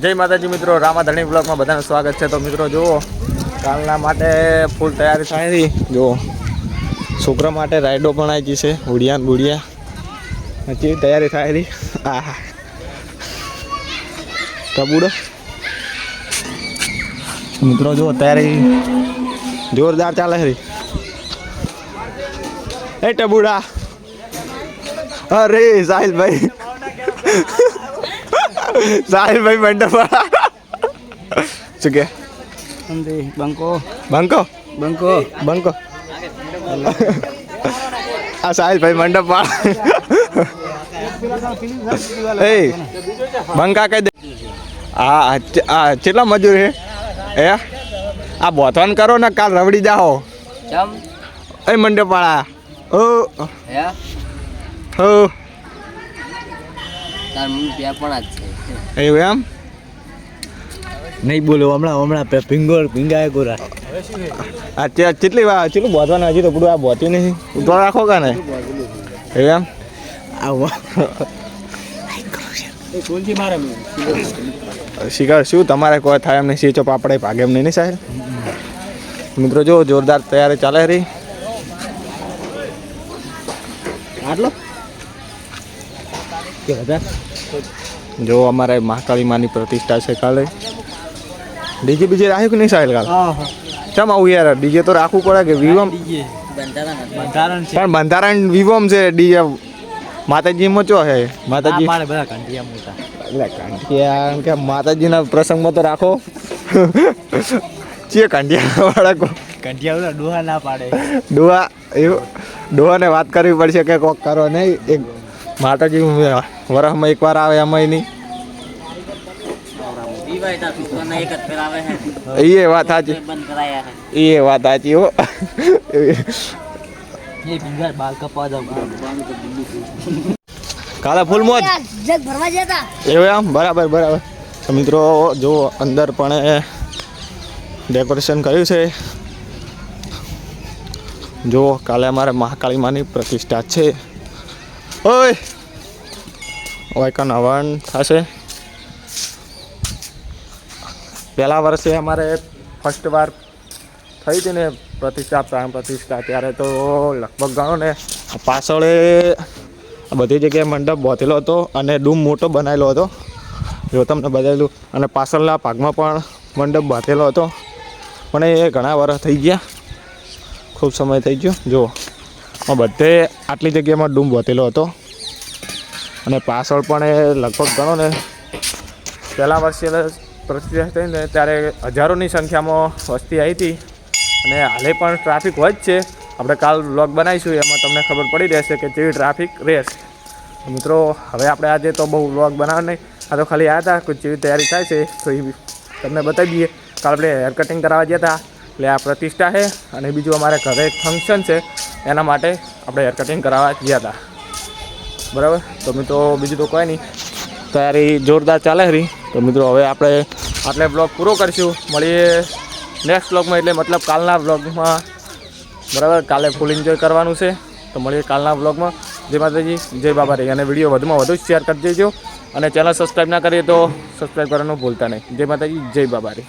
જય માતાજી મિત્રો, રામાધણી બ્લોગમાં બધાનું સ્વાગત છે. તો મિત્રો, જુઓ, કાલના માટે ફૂલ તૈયારી થાય રહી જુઓ, છોકરા માટે રાઈડો પણ આવી છે ઉડિયા બુડિયા. હજી તૈયારી થાય હતી આ મિત્રો, જુઓ, તૈયારી જોરદાર ચાલે હરી એ ટબુડા. અરે, સાહિલભાઈ. સાહિલભાઈ મંડપવાળા. શું કે? બંકો. બંકો? બંકો. બંકો. આ સાહિલભાઈ મંડપવાળા. એ બંકા કઈ દે. આ આ કેટલા મજૂર છે એ આ બોથવાન કરો ને કાલ રવડી જાઓ. એ મંડપવાળા. ઓ. હો? Tahan પણ આજ aja. એવું એમ? નહીં બોલો હમણાં હમણાં પિંગોર પિંગાય ગોરા. આ ચે- કેટલી વાર કેટલું બોધવાનું હજી તો પૂરું આ બોધ્યું નહીં. ઉતરો રાખો કે ને એવું એમ? શિકાર શું? તમારે કોઈ થાય એમ નહીં. સીચો પાપડે ભાગે એમ નહીં ને સાહેબ? મિત્રો જો જોરદાર તૈયારી ચાલે રહી આટલો? કે બધા? જો અમારે મહાકાળી માની પ્રતિષ્ઠા છે કાલે. ડીજે બીજે રાખ્યું કે નહીં સાહેબ કાલે? ચમ આવું યાર ડીજે તો રાખવું પડે કે વિવમ? પણ બંધારણ વિવમ છે ડીજે માતાજીમાં ચો છે માતાજી. એટલે કે માતાજીના પ્રસંગમાં તો રાખો. ચીએ કાંઠિયા વાળા કો કંઠિયા ડોહા ના પાડે. ડોહા એવું ડોહાને વાત કરવી પડશે કે કોક કરો નહીં. એક માતાજી વરસમાં એકવાર આવે એમાં નહીં. એ વાત સાચી. એ વાત સાચી હો. કાલે ફૂલ મોજ. એવું એમ? બરાબર બરાબર. મિત્રો, જો અંદર પણ ડેકોરેશન કર્યું છે. જો કાલે અમારે મહાકાળી માની પ્રતિષ્ઠા છે. ઓય! ઓય કન હવન થશે? પહેલાં વર્ષે અમારે ફર્સ્ટ વાર થઈ હતી ને પ્રતિષ્ઠા, પ્રાણ પ્રતિષ્ઠા, ત્યારે તો લગભગ ગણો ને પાછળ બધી જગ્યાએ મંડપ બાંધેલો હતો અને ડૂમ મોટો બનાવેલો હતો. જો તમને બતાવેલું અને પાછળના ભાગમાં પણ મંડપ બાંધેલો હતો. પણ એ ઘણા વર્ષ થઈ ગયા. ખૂબ સમય થઈ ગયો. જુઓ. બધે આટલી જગ્યામાં ડૂમ બાંધેલો હતો. અને પાછળ પણ એ લગભગ ગણો ને, પહેલાં વર્ષે પ્રતિષ્ઠા થઈ ને ત્યારે હજારોની સંખ્યામાં વસ્તી આવી હતી. અને હાલે પણ ટ્રાફિક હોય જ છે. આપણે કાલ વ્લોગ બનાવીશું, એમાં તમને ખબર પડી રહેશે કે કેવી ટ્રાફિક રહેશે. મિત્રો, હવે આપણે આજે તો બહુ વ્લોગ બનાવવા નહીં. આ તો ખાલી આવ્યા હતા, કોઈ જેવી તૈયારી થાય છે, તો એ તમને બતાવી દઈએ. કાલ આપણે હેર કટિંગ કરાવવા ગયા હતા. એટલે આ પ્રતિષ્ઠા છે, અને બીજું અમારે ઘરે એક ફંક્શન છે, એના માટે આપણે હેર કટિંગ કરાવવા ગયા હતા. બરાબર? તો મિત્રો, બીજું તો કોઈ નહીં. તૈયારી જોરદાર ચાલે રહી તો મિત્રો, હવે આપણે આટલે બ્લોગ પૂરો કરીશું. મળીએ નેક્સ્ટ બ્લોગમાં એટલે મતલબ કાલના બ્લોગમાં બરાબર? કાલે ફૂલ એન્જોય કરવાનું છે. તો મળીએ કાલના બ્લોગમાં જય માતાજી, જય બાબારી. અને વીડિયો વધુમાં વધુ શેર કરી દેજો. અને ચેનલ સબસ્ક્રાઈબ ના કરીએ તો સબસ્ક્રાઈબ કરવાનું ભૂલતા નહીં. જય માતાજી, જય બાબારી.